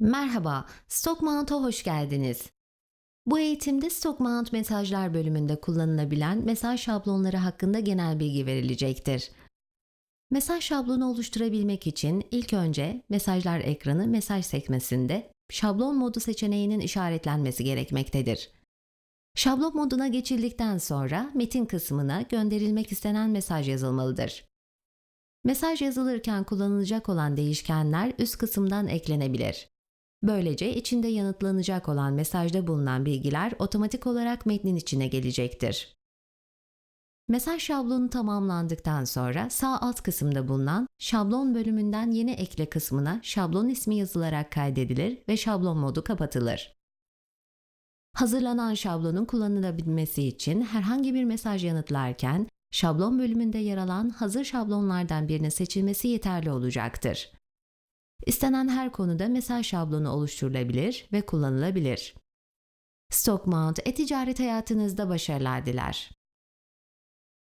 Merhaba, Stockmount'a hoş geldiniz. Bu eğitimde Stockmount mesajlar bölümünde kullanılabilen mesaj şablonları hakkında genel bilgi verilecektir. Mesaj şablonu oluşturabilmek için ilk önce mesajlar ekranı mesaj sekmesinde şablon modu seçeneğinin işaretlenmesi gerekmektedir. Şablon moduna geçildikten sonra metin kısmına gönderilmek istenen mesaj yazılmalıdır. Mesaj yazılırken kullanılacak olan değişkenler üst kısımdan eklenebilir. Böylece içinde yanıtlanacak olan mesajda bulunan bilgiler otomatik olarak metnin içine gelecektir. Mesaj şablonu tamamlandıktan sonra sağ alt kısımda bulunan şablon bölümünden yeni ekle kısmına şablon ismi yazılarak kaydedilir ve şablon modu kapatılır. Hazırlanan şablonun kullanılabilmesi için herhangi bir mesaj yanıtlarken şablon bölümünde yer alan hazır şablonlardan birinin seçilmesi yeterli olacaktır. İstenen her konuda mesaj şablonu oluşturulabilir ve kullanılabilir. Stockmount e-ticaret hayatınızda başarılar diler.